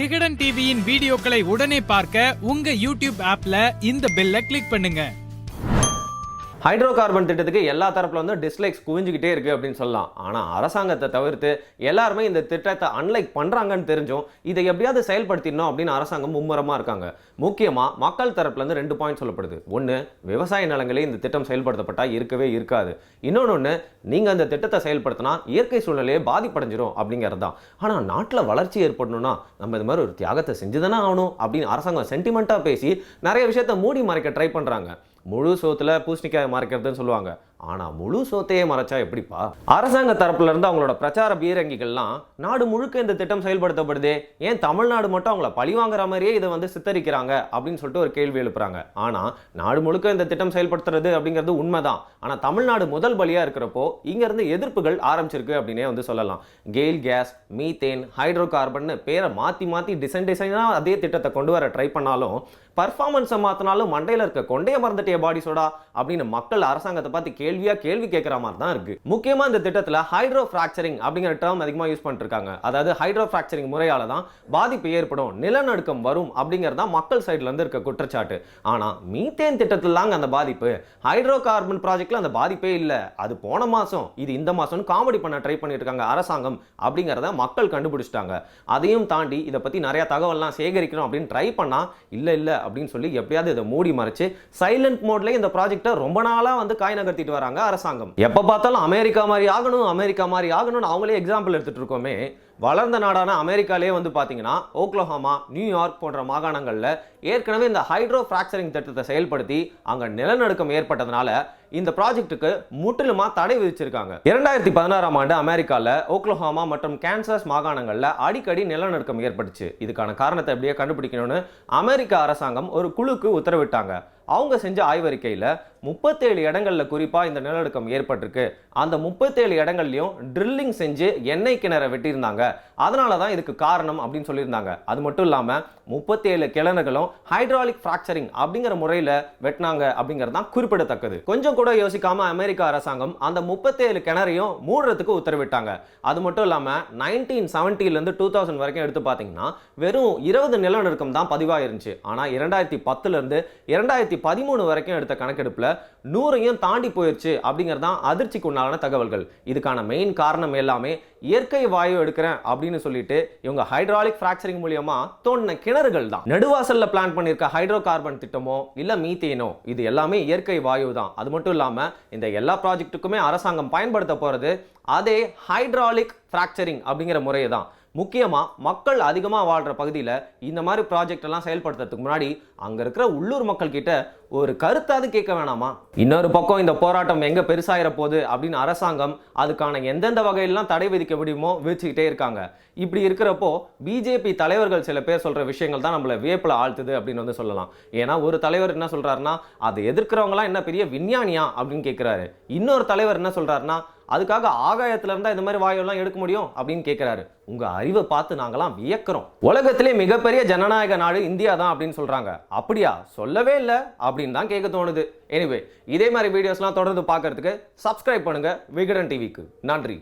விகடன் டிவியின் வீடியோக்களை உடனே பார்க்க உங்க யூடியூப் ஆப்ல இந்த பெல்ல கிளிக் பண்ணுங்க. ஹைட்ரோ கார்பன் திட்டத்துக்கு எல்லா தரப்பில் வந்து டிஸ்லைக்ஸ் குவிஞ்சிக்கிட்டே இருக்குது அப்படின்னு சொல்லலாம். ஆனால் அரசாங்கத்தை தவிர்த்து எல்லாருமே இந்த திட்டத்தை அன்லைக் பண்ணுறாங்கன்னு தெரிஞ்சும் இதை எப்படியாவது செயல்படுத்திடணும் அப்படின்னு அரசாங்கம் மும்முரமாக இருக்காங்க. முக்கியமாக மக்கள் தரப்புலேருந்து ரெண்டு பாயிண்ட் சொல்லப்படுது. ஒன்று விவசாய நிலங்களே இந்த திட்டம் செயல்படுத்தப்பட்டால் இருக்கவே இருக்காது. இன்னொன்னு ஒன்று நீங்கள் அந்த திட்டத்தை செயல்படுத்தினா இயற்கை சூழ்நிலையே பாதிப்படைஞ்சிரும் அப்படிங்கிறது தான் ஆனால் நாட்டில் வளர்ச்சி ஏற்படணும்னா நம்ம இது மாதிரி ஒரு தியாகத்தை செஞ்சு தானே ஆகணும் அப்படின்னு அரசாங்கம் சென்டிமெண்ட்டாக பேசி நிறைய விஷயத்த மூடி மறைக்க ட்ரை பண்ணுறாங்க முழு சோத்தில் பூசணிக்காய் மறைக்கிறதுன்னு சொல்லுவாங்க. ஆனால் முழு சோத்தையே மறைச்சா எப்படிப்பா? அரசாங்க தரப்புல இருந்து அவங்களோட பிரச்சார பீரங்கிகள்லாம் நாடு முழுக்க இந்த திட்டம் செயல்படுத்தப்படுதே ஏன் தமிழ்நாடு மட்டும் அவங்கள பழி வாங்குற மாதிரியே இதை வந்து சித்தரிக்கிறாங்க அப்படின்னு சொல்லிட்டு ஒரு கேள்வி எழுப்புறாங்க. ஆனால் நாடு முழுக்க இந்த திட்டம் செயல்படுத்துறது அப்படிங்கிறது உண்மைதான். ஆனால் தமிழ்நாடு முதல் பலியாக இருக்கிறப்போ இங்கேருந்து எதிர்ப்புகள் ஆரம்பிச்சிருக்கு அப்படின்னே வந்து சொல்லலாம். GAIL gas methane hydrocarbon பேரை மாற்றி மாற்றி டிசைன் டிசைனாக அதே திட்டத்தை கொண்டு வர ட்ரை பண்ணாலும் பர்ஃபார்மன்ஸை மாற்றினாலும் மண்டையில் இருக்க கொண்டே மறந்துட்டிய பாடி சோடா அப்படின்னு மக்கள் அரசாங்கத்தை பார்த்து கேள்வியா கேள்வி கேட்கற மாதிரி தான் இருக்கு. முக்கியமா இந்த திட்டத்துல ஹைட்ரோ பிராக்சரிங் அப்படிங்கிற டேர்ம் அதிகமா யூஸ் பண்ணிருக்காங்க அதாவது ஹைட்ரோ பிராக்சரிங் முறையால தான் பாதிப்பு ஏற்படும் நிலநடுக்கம் வரும் அப்படிங்கிறது தான் மக்கள் சைடுல இருந்து இருக்க குற்றச்சாட்டு. ஆனா மீத்தேன் திட்டத்துல தாங்க அந்த பாதிப்பு. ஹைட்ரோ கார்பன் ப்ராஜெக்ட்ல அந்த பாதிப்பே இல்ல. அது போன மாசம் இது இந்த மாசம் காமெடி பண்ண ட்ரை பண்ணிட்டு இருக்காங்க அரசாங்கம் அப்படிங்கிறத மக்கள் கண்டுபிடிச்சிட்டாங்க. அதையும் தாண்டி இதை பத்தி நிறைய தகவல்லாம் சேகரிக்கணும் அப்படின்னு ட்ரை பண்ணா இல்ல இல்ல அப்படின்னு சொல்லி எப்படியாவது இதை மூடி மறைச்சு சைலண்ட் மோட்ல இந்த ப்ராஜெக்ட்டை ரொம்ப நாளா வந்து காய் நகர்த்திட்டு வராங்க அரசாங்கம். எப்போ பார்த்தாலும் அமெரிக்கா மாதிரி ஆகணும் அமெரிக்கா மாதிரி ஆகணும்னு அவங்களே எக்ஸாம்பிள் எடுத்துட்டு இருக்கோமே. வளர்ந்த நாடான அமெரிக்காலே வந்து பார்த்தீங்கன்னா ஓக்லஹாமா நியூயார்க் போன்ற மாகாணங்களில் ஏற்கனவே இந்த ஹைட்ரோ ஃப்ராக்சரிங் திட்டத்தை செயல்படுத்தி அங்கே நிலநடுக்கம் ஏற்பட்டதுனால இந்த ப்ராஜெக்ட்டுக்கு முற்றிலுமா தடை விதிச்சிருக்காங்க. இரண்டாயிரத்தி பதினாறாம் ஆண்டு அமெரிக்காவில் ஓக்லஹாமா மற்றும் கேன்சஸ் மாகாணங்களில் அடிக்கடி நிலநடுக்கம் ஏற்பட்டுச்சு. இதுக்கான காரணத்தை எப்படியே கண்டுபிடிக்கணும்னு அமெரிக்க அரசாங்கம் ஒரு குழுக்கு உத்தரவிட்டாங்க. அவங்க செஞ்ச ஆய்வறிக்கையில் முப்பத்தேழு இடங்கள்ல குறிப்பாக இந்த நிலநடுக்கம் ஏற்பட்டிருக்கு. அந்த முப்பத்தேழு இடங்கள்லையும் ட்ரில்லிங் செஞ்சு எண்ணெய் கிணற வெட்டியிருந்தாங்க. அதனால தான் இதுக்கு காரணம் அப்படின்னு சொல்லியிருந்தாங்க. அது மட்டும் இல்லாமல் முப்பத்தேழு கிணறுகளும் ஹைட்ராலிக் ஃப்ராக்சரிங் அப்படிங்கிற முறையில் வெட்டினாங்க அப்படிங்கிறது தான் குறிப்பிடத்தக்கது. கொஞ்சம் கூட யோசிக்காம அமெரிக்க அரசாங்கம் அந்த முப்பத்தேழு கிணறையும் மூடுறதுக்கு உத்தரவிட்டாங்க. அது மட்டும் இல்லாமல் நைன்டீன் செவன்ட்டிலேருந்து டூ தௌசண்ட் வரைக்கும் எடுத்து பார்த்தீங்கன்னா வெறும் இருபது நிலநடுக்கம் தான் பதிவாயிருந்துச்சு. ஆனால் இரண்டாயிரத்தி பத்துலேருந்து இரண்டாயிரத்தி பதிமூணு வரைக்கும் எடுத்த கணக்கெடுப்பில் நூறையும் தாண்டி போயிடுச்சு அப்படிங்கிறது தான் அதிர்ச்சிக்கு உண்டான தகவல்கள். இதுக்கான மெயின் காரணம் எல்லாமே இயற்கை வாயு எடுக்கிறேன் அப்படின்னு சொல்லிட்டு இவங்க ஹைட்ராலிக் ஃப்ராக்சரிங் மூலியமா தோண்டின கிணறுகள் தான். நெடுவாசல்ல பிளான் பண்ணியிருக்க ஹைட்ரோ கார்பன் திட்டமோ இல்ல மீத்தேனோ இது எல்லாமே இயற்கை வாயு தான் அது மட்டும் இல்லாம இந்த எல்லா ப்ராஜெக்ட்டுக்குமே அரசாங்கம் பயன்படுத்த போறது அதே ஹைட்ராலிக் ஃப்ராக்சரிங் அப்படிங்கிற முறையை தான் முக்கியமாக மக்கள் அதிகமாக வாழ்கிற பகுதியில் இந்த மாதிரி ப்ராஜெக்ட் எல்லாம் செயல்படுத்துறதுக்கு முன்னாடி அங்கே இருக்கிற உள்ளூர் மக்கள் கிட்ட ஒரு கருத்தாவது கேட்க வேணாமா? இன்னொரு பக்கம் இந்த போராட்டம் எங்கே பெருசாகிற போகுது அப்படின்னு அரசாங்கம் அதுக்கான எந்தெந்த வகையிலாம் தடை விதிக்க முடியுமோ விதிச்சுக்கிட்டே இருக்காங்க. இப்படி இருக்கிறப்போ பிஜேபி தலைவர்கள் சில பேர் சொல்கிற விஷயங்கள் தான் நம்மளை வியப்பில் ஆழ்த்துது அப்படின்னு வந்து சொல்லலாம். ஏன்னா ஒரு தலைவர் என்ன சொல்கிறாருன்னா அதை எதிர்க்கிறவங்களாம் என்ன பெரிய விஞ்ஞானியா? அப்படின்னு கேட்குறாரு இன்னொரு தலைவர் என்ன சொல்கிறாருன்னா அதுக்காக ஆகாயத்துல இருந்தா இந்த மாதிரி வாயுலாம் எடுக்க முடியும் அப்படின்னு கேட்கிறாரு உங்க அறிவை பார்த்து நாங்களாம் வியக்கிறோம். உலகத்திலே மிகப்பெரிய ஜனநாயக நாடு இந்தியா தான் அப்படின்னு சொல்றாங்க. அப்படியா? சொல்லவே இல்லை அப்படின்னு தான் கேட்க தோணுது. எனிவே இதே மாதிரி வீடியோஸ்லாம் தொடர்ந்து பார்க்கறதுக்கு சப்ஸ்கிரைப் பண்ணுங்க. விகடன் டிவிக்கு நன்றி.